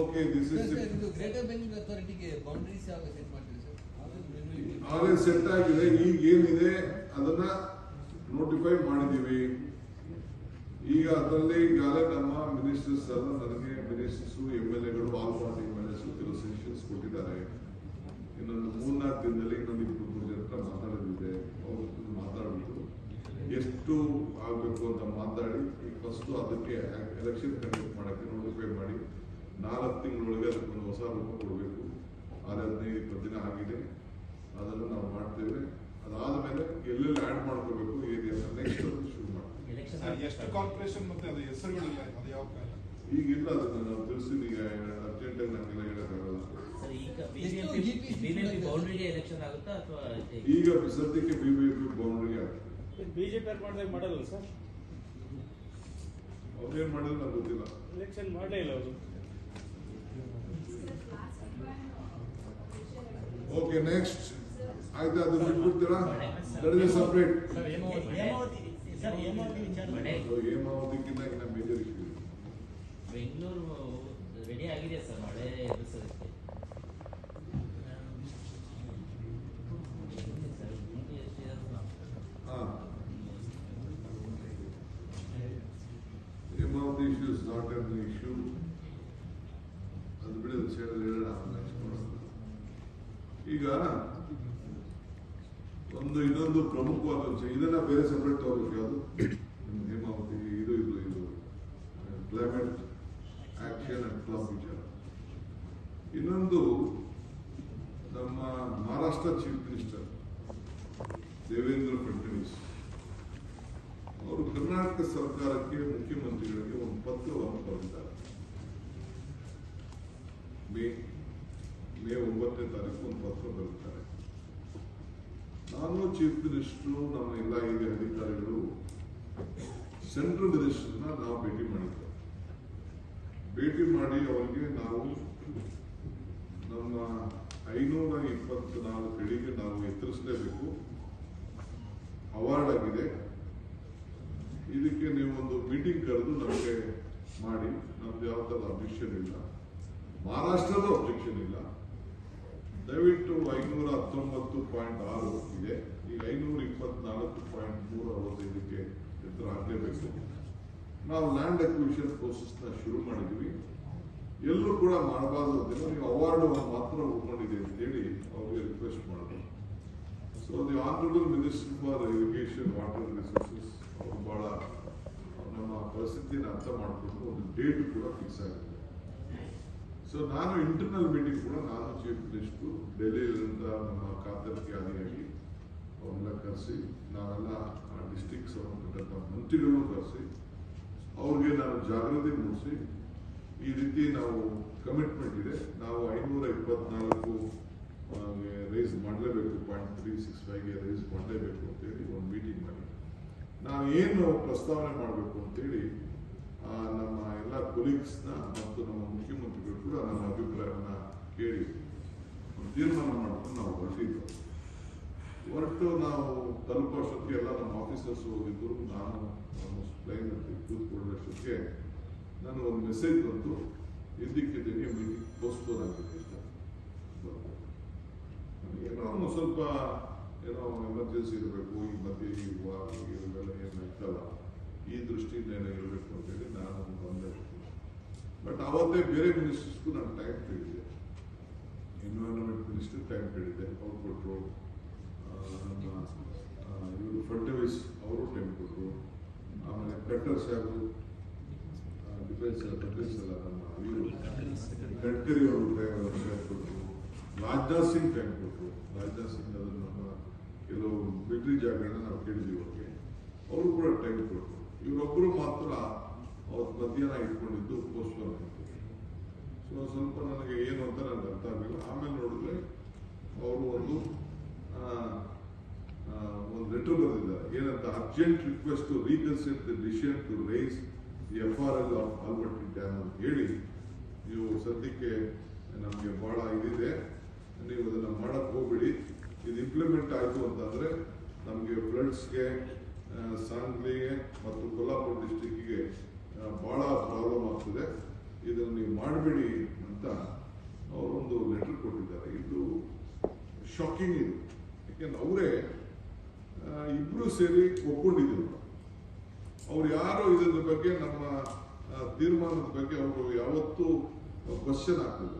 Okay this is greater Bengaluru ಅಥಾರಿಟಿಗೆ boundaries ಯಾವಾಗ set ಮಾಡ್ತೀರಿ sir ಆಗಲೇ ಸೆಟ್ ಆಗಿದೆ ಈಗ ಏನಿದೆ ಅದನ್ನ ನೋಟಿಫೈ ಮಾಡಿದೀವಿ ಈಗ ಅದರಲ್ಲಿ ಈಗಾಗಲೇ ನಮ್ಮ ಮಿನಿಸ್ಟರ್ಸ್ ಎಲ್ಲ ನನಗೆ ಮಿನಿಸ್ಟರ್ಸ್ ಎಂ ಎಲ್ ಎಗಳು ಆಲ್ ಪಾರ್ಟಿ ಮೇಲೆ ಎಲ್ ಎಸ್ ಕೆಲವು ಸೆಷನ್ಸ್ ಕೊಟ್ಟಿದ್ದಾರೆ. ಇನ್ನೊಂದು ಮೂರ್ನಾಲ್ಕು ದಿನದಲ್ಲಿ ಇನ್ನೊಂದು ಇಬ್ಬರು ಮೂರು ಜನ ಹತ್ರ ಮಾತಾಡೋದಿದೆ. ಅವ್ರ ಜೊತೆ ಎಷ್ಟು ಆಗಬೇಕು ಅಂತ ಮಾತಾಡಿ ಈಗ ಫಸ್ಟು ಅದಕ್ಕೆ ಎಲೆಕ್ಷನ್ ಕಂಡಕ್ಟ್ ಮಾಡೋಕ್ಕೆ ನೋಟಿಫೈ ಮಾಡಿ. ನಾಲ್ಕು ತಿಂಗಳೊಳಗೆ ಅದಕ್ಕೊಂದು ಹೊಸ ರೂಪ ಕೊಡಬೇಕು. ಆರು ಹದಿನೈದು ಇಪ್ಪತ್ತು ದಿನ ಆಗಿದೆ. ಅದನ್ನು ನಾವು ಮಾಡ್ತೇವೆ. ಅದಾದ ಮೇಲೆ ಎಲ್ಲೆಲ್ಲಿ ಆ್ಯಡ್ ಮಾಡ್ಕೋಬೇಕು ಏರಿಯಾ ನೆಕ್ಸ್ಟ್ ಶುರು ಮಾಡ್ತೀವಿ. ಎಷ್ಟು ಕಾರ್ಪೊರೇಷನ್ ಮತ್ತೆ ಅದು ಹೆಸರುಗಳಿಲ್ಲ ಅದು ಯಾವ ಕಲ್ಲ ಈಗಿಲ್ಲ ಅದನ್ನು ನಾವು ತಿಳಿಸ್ತೀನಿ ಈಗ ಅರ್ಜೆಂಟಾಗಿ ನಮಗೆಲ್ಲ ಹೇಳೋಕ್ಕಾಗಲ್ಲ. ಸರ್ ಈಗ ಎಷ್ಟು ಬಿಬಿಎಂಪಿ GP ಬಿಬಿಎಂಪಿ ಆಗುತ್ತಾ ಅಥವಾ ಈಗ ಸದ್ಯಕ್ಕೆ ಬಿ ಬಿ ಪಿ ಬೌಂಡ್ರಿಗೆ ಆಗ್ತದೆ ಬಿಜೆಪಿ ಮಾಡಿದಾಗ ಮಾಡಲ್ಲ ಸರ್? ಅವ್ರೇನ್ ಮಾಡಿದ್ರೆ ನಂಗೆ ಗೊತ್ತಿಲ್ಲ. ಎಲೆಕ್ಷನ್ ಮಾಡಲೇ ಇಲ್ಲ ಅವರು. ಓಕೆ ನೆಕ್ಸ್ಟ್ ಆಯ್ತಾ ಅದು ಬಿಟ್ಬಿಡ್ತೀರಾ ದಟ್ ಸಪ್ರೇಟ್ ಹೇಮಾವತಿಗಿಂತ ಮೇಜರ್ ಬೆಂಗಳೂರು ರೆಡಿ ಆಗಿದೆ ಸರ್ ಮಳೆ ಎದುರಿಸೋದಕ್ಕೆ ಅದು ಬಿಡಿ ಸೈಡಲ್ಲಿ ಹೇಳೋಣ ಈಗ ಒಂದು ಇನ್ನೊಂದು ಪ್ರಮುಖವಾದ ವಿಷಯ. ಇದನ್ನ ಬೇರೆ ಸೆಪರೇಟ್ ತಗೋಬೇಕು ಯಾವುದು? ಹ್ಮ್, ಹೇಮಾವತಿ ಇದು ಇದು ಇದು. ಕ್ಲೈಮೇಟ್ ಆಕ್ಷನ್ ಅಂಡ್ ಕ್ಲಬ್ ವಿಚಾರ. ಇನ್ನೊಂದು ನಮ್ಮ ಮಹಾರಾಷ್ಟ್ರ ಚೀಫ್ ಮಿನಿಸ್ಟರ್ ದೇವೇಂದ್ರ ಫಡ್ನವೀಸ್. ಅವರು ಕರ್ನಾಟಕ ಸರ್ಕಾರಕ್ಕೆ ಮುಖ್ಯಮಂತ್ರಿಗಳಿಗೆ ಒಂದು ಪತ್ರವನ್ನು ಬರೆದಿದ್ದಾರೆ. ಮೇ ಮೇ ಒಂಬತ್ತನೇ ತಾರೀಕು ಒಂದು ಪತ್ರ ಬರುತ್ತಾರೆ ನಾನು ಚೀಫ್ ಮಿನಿಸ್ಟರ್ ನಮ್ಮ ಎಲ್ಲ ಹಿರಿಯ ಅಧಿಕಾರಿಗಳು ಸೆಂಟ್ರಲ್ ಮಿನಿಸ್ಟರ್ನ ನಾವು ಭೇಟಿ ಮಾಡಿದ್ದೆ ಭೇಟಿ ಮಾಡಿ ಅವರಿಗೆ ನಾವು ನಮ್ಮ ಐನೂರ ಇಪ್ಪತ್ನಾಲ್ಕು ಅಡಿಗೆ ನಾವು ಎತ್ತರಿಸಲೇಬೇಕು ಅವಾರ್ಡ್ ಆಗಿದೆ. ಇದಕ್ಕೆ ನೀವೊಂದು ಮೀಟಿಂಗ್ ಕರೆದು ನಮಗೆ ಮಾಡಿ. ನಮ್ದು ಯಾವ ಥರ ಇಲ್ಲ ಮಹಾರಾಷ್ಟ್ರದ ಅಬ್ಜೆಕ್ಷನ್ ಇಲ್ಲ. ದಯವಿಟ್ಟು ಐನೂರ ಹತ್ತೊಂಬತ್ತು ಪಾಯಿಂಟ್ ಆರು ಇದೆ. ಈಗ ಐನೂರ ಇಪ್ಪತ್ನಾಲ್ಕು ಪಾಯಿಂಟ್ ಮೂರು ಅರವತ್ತೈದಕ್ಕೆ ಎತ್ತರ ಹಾಕಲೇಬೇಕು. ನಾವು ಲ್ಯಾಂಡ್ ಅಕ್ವಿಷನ್ನ ಶುರು ಮಾಡಿದ್ವಿ. ಎಲ್ಲರೂ ಕೂಡ ಮಾಡಬಾರ್ದು ಅಂತಿಲ್ಲ ನೀವು ಅವಾರ್ಡ್ ಮಾತ್ರ ಉಳ್ಕೊಂಡಿದೆ ಅಂತೇಳಿ ಅವ್ರಿಗೆ ರಿಕ್ವೆಸ್ಟ್ ಮಾಡಿದ್ರು. So the honourable minister for irrigation water resources ಅವರು ಭಾಳ ನಮ್ಮ ಪರಿಸ್ಥಿತಿನ ಅರ್ಥ ಮಾಡಿಕೊಂಡು ಒಂದು ಡೇಟ್ ಕೂಡ ಫಿಕ್ಸ್ ಆಗಿದೆ. ಸೊ ನಾನು ಇಂಟರ್ನಲ್ ಮೀಟಿಂಗ್ ಕೂಡ ನಾನು ಚೀಫ್ ಮಿನಿಸ್ಟರ್ ಡೆಲ್ಲಿಯಿಂದ ನಮ್ಮ ಕಾತರ್ಕೆ ಆದಿಯಾಗಿ ಅವ್ರನ್ನ ಕರೆಸಿ, ನಾವೆಲ್ಲ ಡಿಸ್ಟಿಕ್ ಸಂಬಂಧಪಟ್ಟಂತ ಮಂತ್ರಿಗಳು ಕರೆಸಿ, ಅವ್ರಿಗೆ ನಾನು ಜಾಗೃತಿ ಮೂಡಿಸಿ, ಈ ರೀತಿ ನಾವು ಕಮಿಟ್ಮೆಂಟ್ ಇದೆ. ನಾವು ಐನೂರ ಇಪ್ಪತ್ನಾಲ್ಕು ರೈಸ್ ಮಾಡಲೇಬೇಕು ಪಾಯಿಂಟ್ ತ್ರೀ ಸಿಕ್ಸ್ ಫೈವ್ಗೆ ರೈಸ್ ಮಾಡಲೇಬೇಕು ಅಂತೇಳಿ ಒಂದು ಮೀಟಿಂಗ್ ಮಾಡಿ ನಾವು ಏನು ಪ್ರಸ್ತಾವನೆ ಮಾಡಬೇಕು ಅಂತೇಳಿ ನಮ್ಮ ಕೊಲೀಗ್ಸ್ನ ಮತ್ತು ನಮ್ಮ ಮುಖ್ಯಮಂತ್ರಿಗಳು ಕೂಡ ನಮ್ಮ ಅಭಿಪ್ರಾಯವನ್ನು ಕೇಳಿ ತೀರ್ಮಾನ ಮಾಡ್ಕೊಂಡು ನಾವು ಹೊರಟಿದ್ದು. ಹೊರಟು ನಾವು ತಲುಪೋಷ್ಟೊತ್ತಿಗೆ ಎಲ್ಲ ನಮ್ಮ ಆಫೀಸರ್ಸ್ ಹೋಗಿದ್ದರು ನಾನು ಪ್ಲೈನ್ ಕೂತ್ಕೊಳ್ಳೋಷ್ಟೊತ್ತಿಗೆ ನಾನು ಒಂದು ಮೆಸೇಜ್ ಬಂತು. ಇದ್ದಕ್ಕಿದ್ದಂಗೆ ಮೀಟಿಂಗ್ ಪೋಸ್ಟ್ಪೋನ್ ಆಗಿದೆ. ಏನೋ ಒಂದು ಸ್ವಲ್ಪ ಏನೋ ಎಮರ್ಜೆನ್ಸಿ ಇರಬೇಕು, ಈ ಮಧ್ಯೆ ಇವೆಲ್ಲ ಏನು ಇರ್ತಲ್ಲ ಈ ದೃಷ್ಟಿಯಿಂದ ಏನೋ ಇರಬೇಕು ಅಂತೇಳಿ ನಾನು ಬಂದೆ. ಬಟ್ ಅವತ್ತೇ ಬೇರೆ ಮಿನಿಸ್ಟರ್ಸ್ಗೂ ನಾನು ಟೈಮ್ ಕೇಳಿದ್ದೆ ಎನ್ವೈರನ್ಮೆಂಟ್ ಮಿನಿಸ್ಟರ್ ಟೈಮ್ ಕೇಳಿದ್ದೆ. ಅವ್ರು ಕೊಟ್ಟರು ಇವರು ಫಡ್ನವೀಸ್ ಅವರು ಟೈಮ್ ಕೊಟ್ಟರು ಆಮೇಲೆ ಕಟ್ಟರ್ ಸಾಹೇಬರು ಡಿಫೆನ್ಸ್ ಡಿಫೆನ್ಸ್ ಅಲ್ಲ ನಮ್ಮ ಗಡ್ಕರಿ ಅವರು ಟೈಮ್ ಕೊಟ್ಟರು ರಾಜನಾಥ್ ಸಿಂಗ್ ಟೈಮ್ ಕೊಟ್ಟರು ರಾಜನಾಥ್ ಸಿಂಗ್ ಅದು ನಮ್ಮ ಕೆಲವು ಮಿಲಿಟರಿ ಜಾಗಗಳನ್ನ ನಾವು ಕೇಳಿದ್ವಿ ಅವ್ರಿಗೆ ಅವರು ಕೂಡ ಟೈಮ್ ಕೊಟ್ಟರು ಇವರೊಬ್ಬರು ಮಾತ್ರ ಅವತ್ತು ಮಧ್ಯಾಹ್ನ ಇಟ್ಕೊಂಡಿದ್ದು ಪೋಸ್ಟ್ಪೋನ್ ಆಯಿತು ಸೊ ಸ್ವಲ್ಪ ನನಗೆ ಏನು ಅಂತ ನನಗೆ ಅರ್ಥ ಆಗಲಿಲ್ಲ. ಆಮೇಲೆ ನೋಡಿದ್ರೆ ಅವರು ಒಂದು ಒಂದು ಲೆಟರ್ ಬರೆದಿದ್ದಾರೆ. ಏನಂತ urgent request to reconsider the decision to rise the F R L of Almatti dam ಅಂತ ಹೇಳಿ, ನೀವು ಸದ್ಯಕ್ಕೆ ನಮಗೆ ಬಹಳ ಇದಿದೆ. ನೀವು ಅದನ್ನು ಮಾಡಕ್ಕೆ ಹೋಗ್ಬಿಡಿ. ಇದು ಇಂಪ್ಲಿಮೆಂಟ್ ಆಯಿತು ಅಂತಂದ್ರೆ ನಮಗೆ ಫ್ಲಡ್ಸ್ಗೆ ಸಾಂಗ್ಲಿಗೆ ಮತ್ತು ಕೊಲ್ಲಾಪುರ ಡಿಸ್ಟಿಕ್ಗೆ ಬಹಳ ಪ್ರಾಬ್ಲಮ್ ಆಗ್ತದೆ. ಇದನ್ನು ನೀವು ಮಾಡಬೇಡಿ ಅಂತ ಅವರೊಂದು ಲೆಟರ್ ಕೊಟ್ಟಿದ್ದಾರೆ. ಇದು ಶಾಕಿಂಗ್ ಇದು. ಯಾಕೆಂದ್ರೆ ಅವರೇ ಇಬ್ರು ಸೇರಿ ಒಪ್ಕೊಂಡಿದ್ರು. ಅವ್ರು ಯಾರು ಇದರ ಬಗ್ಗೆ, ನಮ್ಮ ತೀರ್ಮಾನದ ಬಗ್ಗೆ ಅವರು ಯಾವತ್ತೂ ಕ್ವಶನ್ ಆಗ್ತದೆ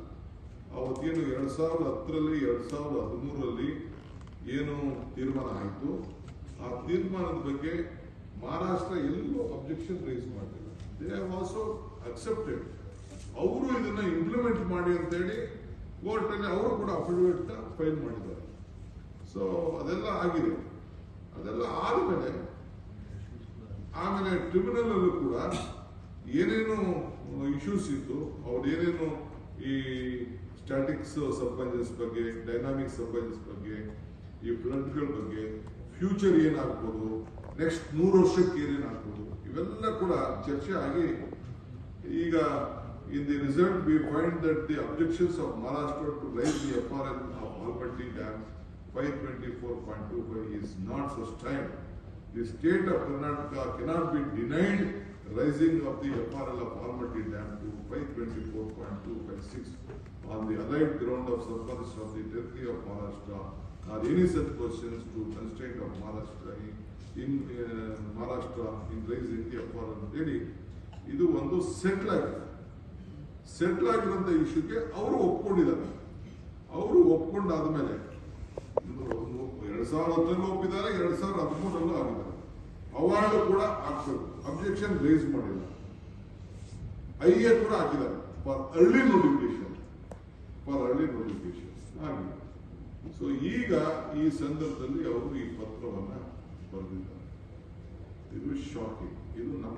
ಅವತ್ತೇನು ಎರಡು ಸಾವಿರದ ಹತ್ತರಲ್ಲಿ, ಎರಡು ಸಾವಿರದ ಹದಿಮೂರರಲ್ಲಿ ಏನು ತೀರ್ಮಾನ ಆಯಿತು. ಆ ತೀರ್ಮಾನದ ಬಗ್ಗೆ ಮಹಾರಾಷ್ಟ್ರ ಎಲ್ಲೂ ಅಬ್ಜೆಕ್ಷನ್ ರೈಸ್ ಮಾಡಲಿಲ್ಲ. ದೇ ಹ್ಯಾವ್ ಆಲ್ಸೋ ಅಕ್ಸೆಪ್ಟೆಡ್ ಅವರು ಇದನ್ನು ಇಂಪ್ಲಿಮೆಂಟ್ ಮಾಡಿ ಅಂತೇಳಿ ಕೋರ್ಟಲ್ಲಿ ಅವರು ಕೂಡ ಅಫಿಡವಿಟ್ ಫೈಲ್ ಮಾಡಿದ್ದಾರೆ. ಸೊ ಅದೆಲ್ಲ ಆಗಿದೆ. ಅದೆಲ್ಲ ಆದಮೇಲೆ, ಆಮೇಲೆ ಟ್ರಿಬ್ಯುನಲ್ ಅಲ್ಲೂ ಕೂಡ ಏನೇನು ಇಶ್ಯೂಸ್ ಇತ್ತು, ಅವ್ರು ಏನೇನು ಈ ಸ್ಟ್ಯಾಟಿಕ್ಸ್ ಸಬ್ಬಂಜಸ್ ಬಗ್ಗೆ ಡೈನಾಮಿಕ್ ಸಬ್ಬಂಜಸ್ ಬಗ್ಗೆ, ಈ ಫ್ಲಡ್ಗಳ ಬಗ್ಗೆ ಫ್ಯೂಚರ್ ಏನಾಗ್ಬೋದು ನೆಕ್ಸ್ಟ್ ನೂರು ವರ್ಷಕ್ಕೆ ಏನೇನಾಗ್ಬೋದು ಇವೆಲ್ಲ ಕೂಡ ಚರ್ಚೆ ಆಗಿ ಈಗ in the result we find that the objections of Maharashtra to rise the F R L of Almatti dam five twenty four point two five is not sustained The state of Karnataka cannot be denied rising of the FRL of Almaty Dam to five twenty-four point two five six. On the allied ground of Sarpanch of the territory of Maharashtra or any such questions to constraint of Maharashtra in, in uh, Maharashtra in raise India for ಅಂತೇಳಿ ಇದು ಒಂದು settle ಆಗಿದೆ settle ಆಗಿರುವಂತ ಇಶ್ಯೂಗೆ ಅವರು ಒಪ್ಕೊಂಡಿದ್ದಾರೆ ಅವರು ಒಪ್ಕೊಂಡಾದ್ಮೇಲೆ ಎರಡ್ ಸಾವಿರದ ಹತ್ತರಲ್ಲೂ ಒಪ್ಪಿದ್ದಾರೆ ಎರಡ್ ಸಾವಿರದ ಹದಿಮೂರಲ್ಲೂ ಆಗಿದ್ದಾರೆ ಅವಾರ್ಡ್ ಕೂಡ ಹಾಕ್ಬೇಕು ಅಬ್ಜೆಕ್ಷನ್ ರೇಸ್ ಮಾಡಿಲ್ಲ ಐ ಎ ಕೂಡ ಹಾಕಿದ್ದಾರೆ for early notification for early notification ಆಗಿದೆ ಸೊ ಈಗ ಈ ಸಂದರ್ಭದಲ್ಲಿ ಅವರು ಈ ಪತ್ರವನ್ನ ಬರೆದಿದ್ದಾರೆ. ಇದು ಶಾಕಿಂಗ್ ಇದು ನಮ್ಮ